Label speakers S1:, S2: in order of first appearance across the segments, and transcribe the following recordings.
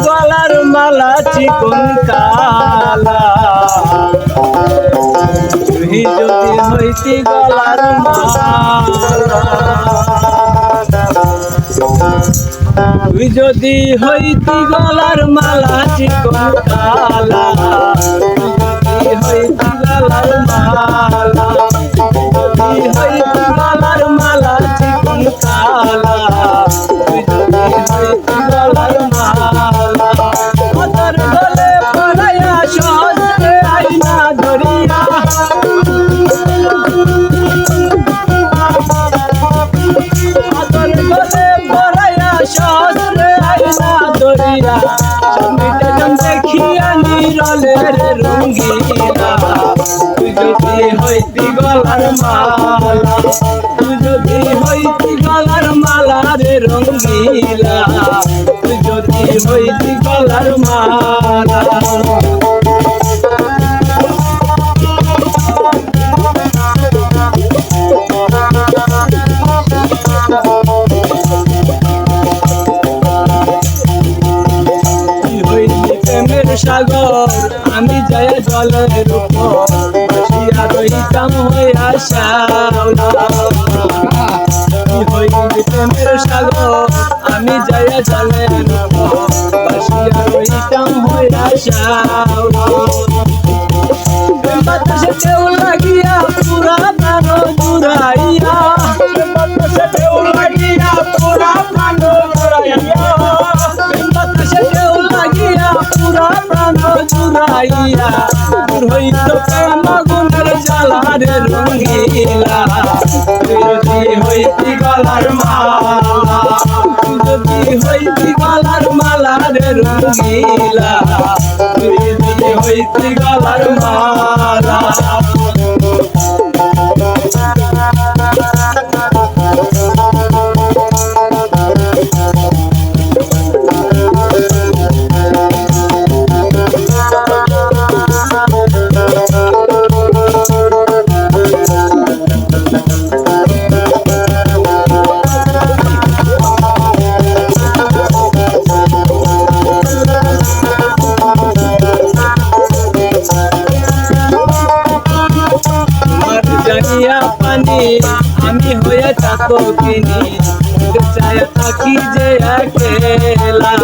S1: গলার মালা চিকন তুই যদি হইতি গলার মালা তুই যদি হইতি গলার মালা চিকন কালা দেখিয়া নিরলে রে রঙ্গিলা তুই যদি হইতি গলার মালা, তুই যদি হইতি গলার মালা রে রঙ্গিলা তুই যদি হইতি গলার মালা। জলের উপর বসিয়া রইতাম হইয়া শ্যাওলা হইলি প্রেমের সাগর আমি যায় জলের উপর বসিয়া রইতাম হইয়া শ্যাওলা বাতাসে জুড়াইয়া দূর হইত প্রেম গুণের জ্বালা রে রঙ্গিলা। তুই যদি হইতি গলার মালা, যদি হইতি গলার মালা রে রঙ্গিলা। যদি হইতি গলার মালা আমি হয়ে থাকো কিনি চায় থাকি যে একেলা।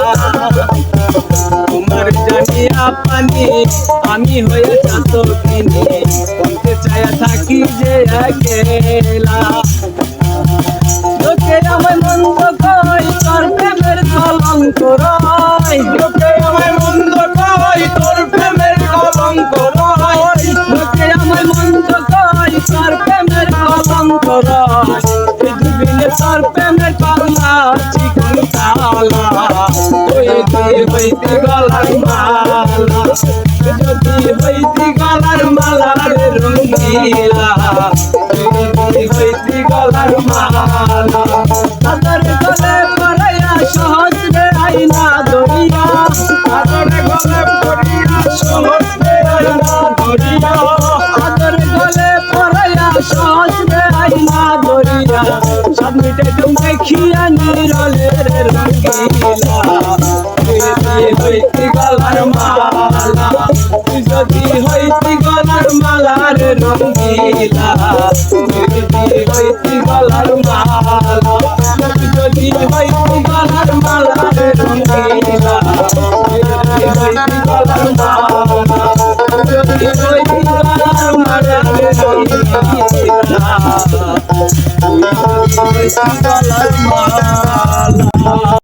S1: তোমার জানিয়া পানি, আমি হয়ে থাকো কিনি চায় থাকি যে একেলা। হইতি গলার মালা রে রঙ্গিলা তুই হইতি গলার মালা তাদের গলে পড়াইয়া সহজ রে আইনা দরিয়া তাদের গলে পড়িয়া সহজ রে আইনা দরিয়া তাদের গলে পড়াইয়া সহজ রে আইনা দরিয়া সব মিটে তুমি দেখিয়া নিরলে রে রঙ্গিলা তুই যদি হইতি গলার যদি হইতি গলার মালা রে রঙ্গিলা যদি হইতি গলার মালা। যদি হইতি গলার মালা রে রঙ্গিলা যদি হইতি গলার মালা। যদি হইতি গলার মালা রে রঙ্গিলা যদি হইতি গলার মালা।